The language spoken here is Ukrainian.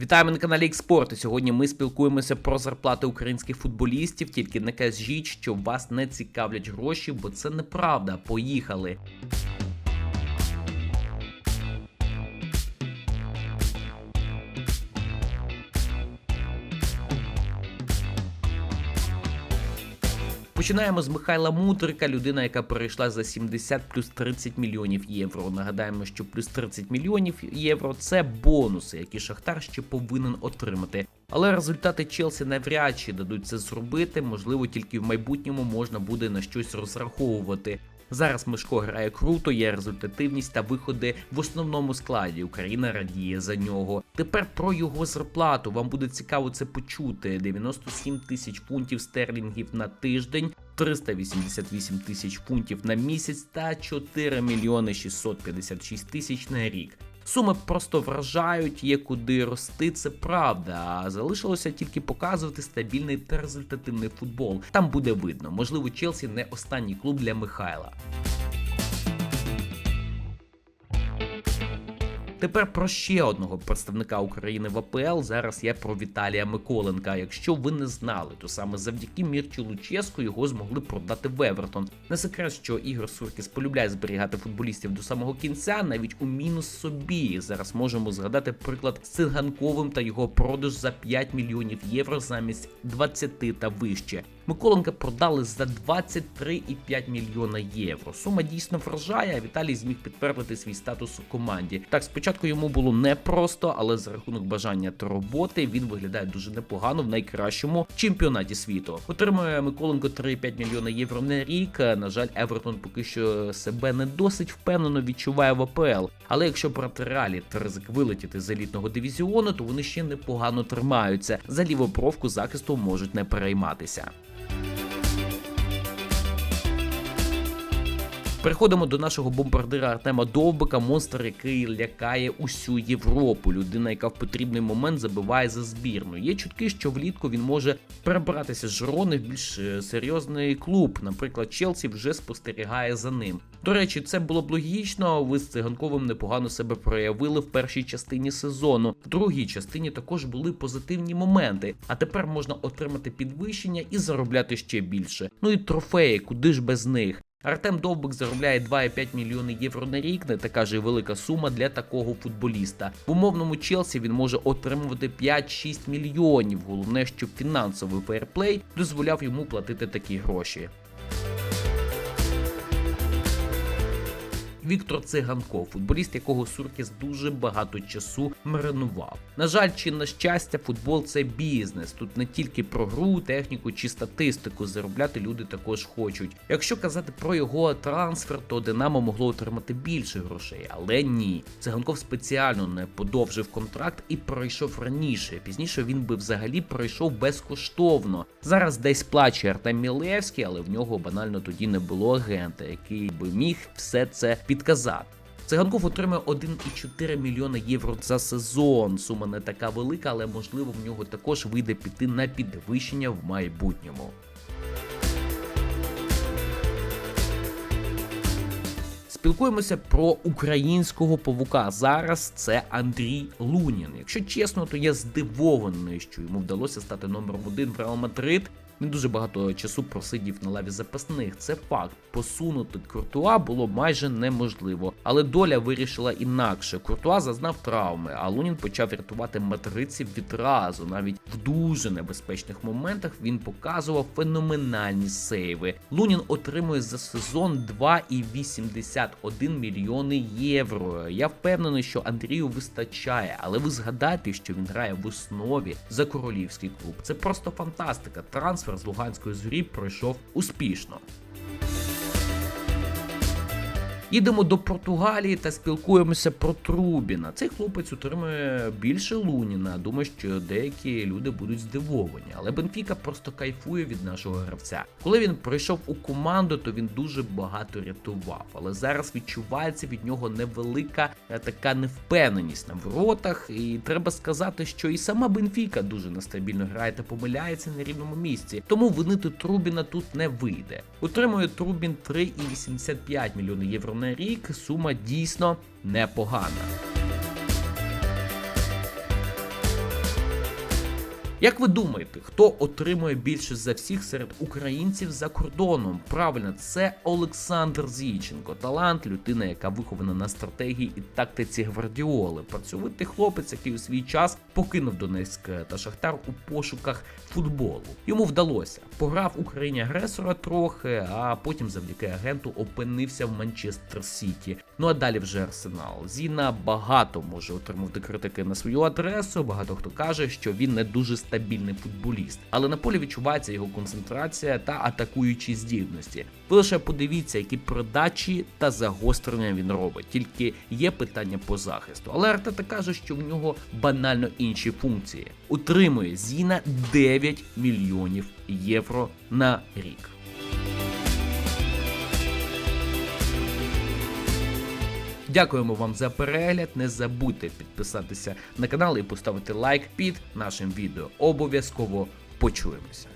Вітаємо на каналі Експорт. Сьогодні ми спілкуємося про зарплати українських футболістів. Тільки не кажіть, що вас не цікавлять гроші, бо це неправда. Поїхали. Починаємо з Михайла Мудрика, людина, яка перейшла за 70 плюс 30 мільйонів євро. Нагадаємо, що плюс 30 мільйонів євро це бонуси, які Шахтар ще повинен отримати. Але результати Челсі навряд чи дадуть це зробити. Можливо, тільки в майбутньому можна буде на щось розраховувати. Зараз Мишко грає круто, є результативність та виходи в основному складі. Україна радіє за нього. Тепер про його зарплату. Вам буде цікаво це почути: 97 тисяч фунтів стерлінгів на тиждень. 388 тисяч фунтів на місяць та 4 мільйони 656 тисяч на рік. Суми просто вражають, є куди рости, це правда. А залишилося тільки показувати стабільний та результативний футбол. Там буде видно. Можливо, Челсі не останній клуб для Михайла. Тепер про ще одного представника України в АПЛ. Зараз я про Віталія Миколенка. Якщо ви не знали, то саме завдяки Мірчі Луческу його змогли продати в Евертон. Не секрет, що Ігор Суркіс полюбляє зберігати футболістів до самого кінця, навіть у мінус собі. Зараз можемо згадати приклад з Циганковим та його продаж за 5 мільйонів євро замість 20 та вище. Миколенка продали за 23,5 мільйона євро. Сума дійсно вражає. а Віталій зміг підтвердити свій статус у команді. Так, спочатку йому було непросто, але за рахунок бажання та роботи він виглядає дуже непогано в найкращому чемпіонаті світу. Отримує Миколенко 3,5 мільйона євро на рік. На жаль, Евертон поки що себе не досить впевнено відчуває в АПЛ. Але якщо брати реалі та ризик вилетіти з елітного дивізіону, то вони ще непогано тримаються. За лівобровку захисту можуть не перейматися. Переходимо до нашого бомбардира Артема Довбика, монстр, який лякає усю Європу. Людина, яка в потрібний момент забиває за збірну. Є чутки, що влітку він може перебратися з Жирони в більш е, серйозний клуб. Наприклад, Челсі вже спостерігає за ним. До речі, це було б логічно. Ви з циганковим непогано себе проявили в першій частині сезону. В другій частині також були позитивні моменти. А тепер можна отримати підвищення і заробляти ще більше. Ну і трофеї, куди ж без них. Артем Довбик заробляє 2,5 мільйони євро на рік, не така ж і велика сума для такого футболіста. В умовному Челсі він може отримувати 5-6 мільйонів. Головне, щоб фінансовий фейерплей дозволяв йому платити такі гроші. Віктор Циганков, футболіст, якого Суркіс дуже багато часу маринував. На жаль, чи на щастя, футбол це бізнес. Тут не тільки про гру, техніку чи статистику. Заробляти люди також хочуть. Якщо казати про його трансфер, то Динамо могло отримати більше грошей, але ні. Циганков спеціально не подовжив контракт і пройшов раніше. Пізніше він би взагалі пройшов безкоштовно. Зараз десь плаче Артем Мілевський, але в нього банально тоді не було агента, який би міг все це підказати. Циганков отримує 1,4 мільйона євро за сезон. Сума не така велика, але можливо в нього також вийде піти на підвищення в майбутньому. Спілкуємося про українського павука. Зараз це Андрій Лунін. Якщо чесно, то я здивований, що йому вдалося стати номером один в Реал Мадрид. Він дуже багато часу просидів на лаві запасних. Це факт. Посунути Куртуа було майже неможливо, але доля вирішила інакше. Куртуа зазнав травми, а Лунін почав рятувати мадридців відразу. Навіть в дуже небезпечних моментах він показував феноменальні сейви. Лунін отримує за сезон 2,81 мільйони євро. Я впевнений, що Андрію вистачає, але ви згадайте, що він грає в основі за королівський клуб. Це просто фантастика. Трансфер з Луганської зорі пройшов успішно. Їдемо до Португалії та спілкуємося про Трубіна. Цей хлопець отримує більше Луніна. Думаю, що деякі люди будуть здивовані, але Бенфіка просто кайфує від нашого гравця. Коли він прийшов у команду, то він дуже багато рятував. Але зараз відчувається від нього невелика е, така невпевненість на воротах. І треба сказати, що і сама Бенфіка дуже нестабільно грає та помиляється на рівному місці. Тому винити Трубіна тут не вийде. Отримує Трубін 3,85 мільйони євро на рік. Сума дійсно непогана. Як ви думаєте, хто отримує більше за всіх серед українців за кордоном? Правильно, це Олександр Зійченко, талант, людина, яка вихована на стратегії і тактиці гвардіоли. Працьовитий хлопець, який у свій час покинув Донецьк та Шахтар у пошуках футболу. Йому вдалося. Пограв Україні агресора трохи, а потім завдяки агенту опинився в Манчестер Сіті. Ну а далі вже арсенал. Зіна багато може отримати критики на свою адресу. Багато хто каже, що він не дуже стабільний футболіст, але на полі відчувається його концентрація та атакуючі здібності. Ви лише подивіться, які продачі та загострення він робить. Тільки є питання по захисту. Але Артета каже, що в нього банально інші функції. Утримує Зіна 9 мільйонів євро на рік. Дякуємо вам за перегляд. Не забудьте підписатися на канал і поставити лайк під нашим відео. Обов'язково почуємося.